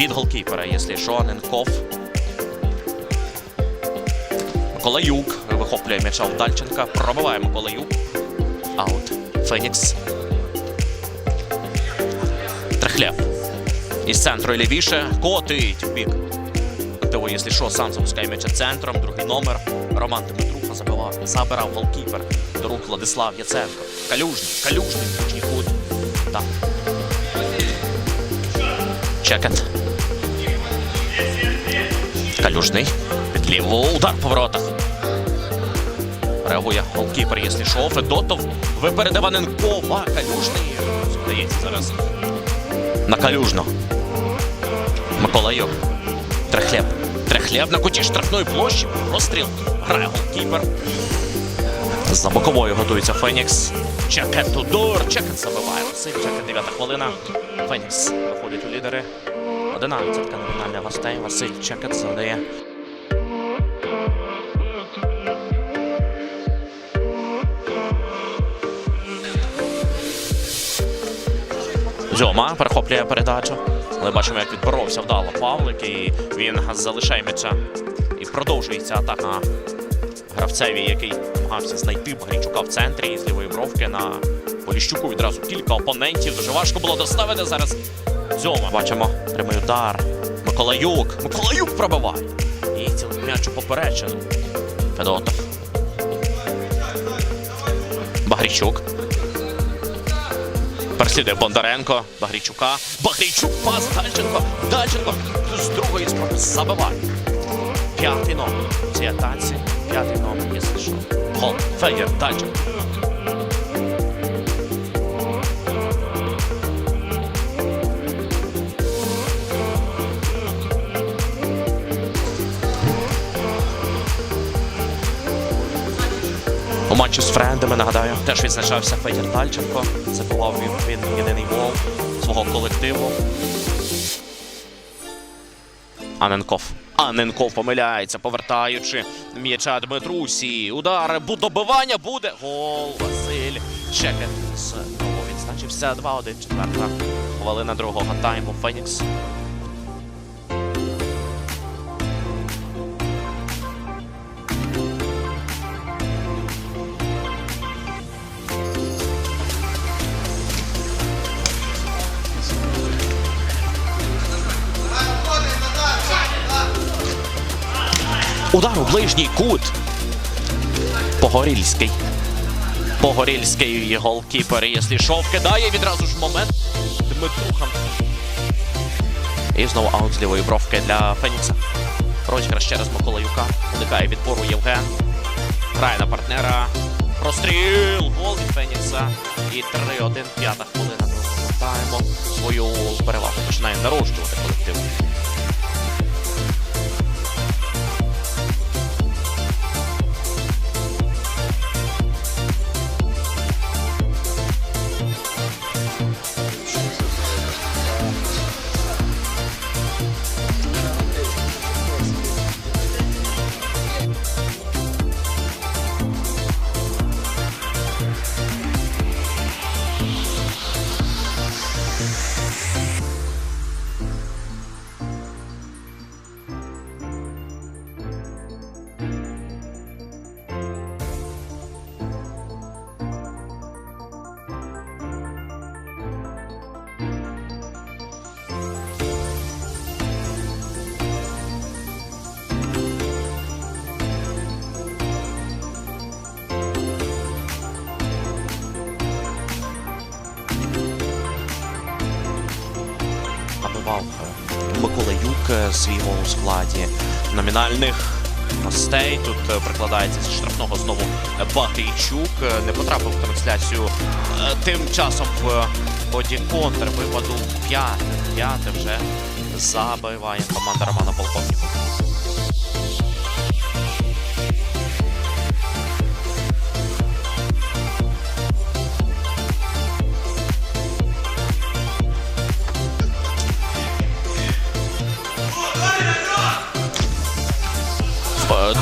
Від голкіпера, якщо що. Миколаюк вихоплює м'яча у Дальченка. Пробиває Миколаюк. Аут. Фенікс. Трехлєв. Із центру лівіше. Котить в бік. Того, якщо що, сам запускає м'яча центром. Другий номер. Роман Дмитруха забивав, забирав голкіпер. До рук Владислав Яценко. Калюжний, калюжний, ближній кут. Так. Чекет. Калюжний. Під ліву. Удар по воротах. Реагує голкіпер, якщо що. Федотов випереде Ваненкова. Калюжний. Здається зараз. На Калюжно. Миколайок. Трехлєб. Трехлєб на куті штрафної площі. Розстріл. Грає голкіпер. За боковою готується Фенікс. Чекет удар. Чекет забиває. Чекет, 9 хвилина. Фенікс виходить у лідери. 11 номінальних гостей. Василь Чекет задає. Зьома перехоплює передачу. Але бачимо, як відборовся вдало Павлик, і він залишає м'яча. І продовжується атака гравцеві, який намагався знайти Багрійчука в центрі з лівої бровки на Поліщуку. Відразу кілька опонентів. Дуже важко було доставити зараз. Зьома. Бачимо прямий удар. Миколаюк. Миколаюк пробиває. І цілий м'яч у поперечину. Федотов. Багрійчук. Переслідує Бондаренко, Багрійчука. Багрійчук, пас Дальченко. Дальченко з другої спроби забиває. П'ятий номер. в цій атаці. П'ятий номер, що. Гол. Федір Дальченко. У матчі з френдами, нагадаю, теж відзначався Федір Дальченко. Забував він, він єдиний гол свого колективу. Аненков. Аненков помиляється, повертаючи м'яча Дмитрусі. Удар добивання буде. Гол Василь. Знову відзначився 2-1. Четверта хвилина другого тайму. Фенікс. Удар у ближній кут. Погорільський. Погорільський голкіпер, йшов, кидає відразу ж момент. Дмитруха. І знову аут з лівої бровки для Фенікса. Розіграш через Миколаюка. Уникає відпору Євген. Грає на партнера. Простріл. Гол від Фенікса. І 3-1. П'ята хвилина другого. Свою перевагу починає нарощувати колектив. Набивав е, Миколаюк е, свій гол у складі номінальних гостей. Тут е, прикладається зі штрафного знову. Е, Не потрапив в трансляцію. Тим часом в ході контрвипаду п'яте. П'яте вже забиває команда Романа Полковника.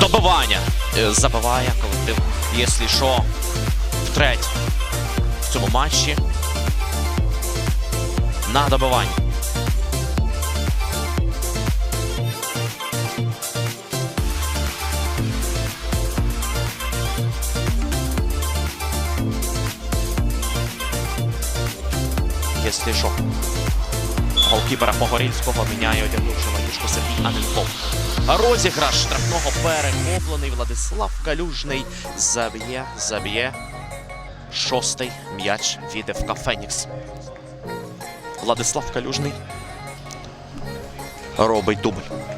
добивання. Е, забиває колектив, якщо що, втретє в цьому матчі. На добивання. Якщо що. Голкіпера Погорільського міняє одягнувши ванішку Сергій Аненков. Розіграш штрафного перехоплений Владислав Калюжний. Заб'є, заб'є. Шостий м'яч від ФК Фенікс. Владислав Калюжний робить дубль.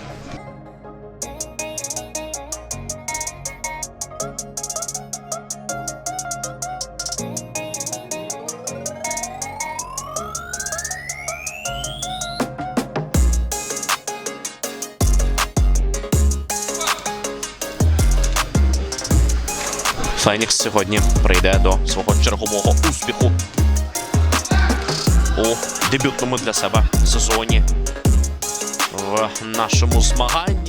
Фенікс сьогодні прийде до свого чергового успіху у дебютному для себе сезоні в нашому змаганні.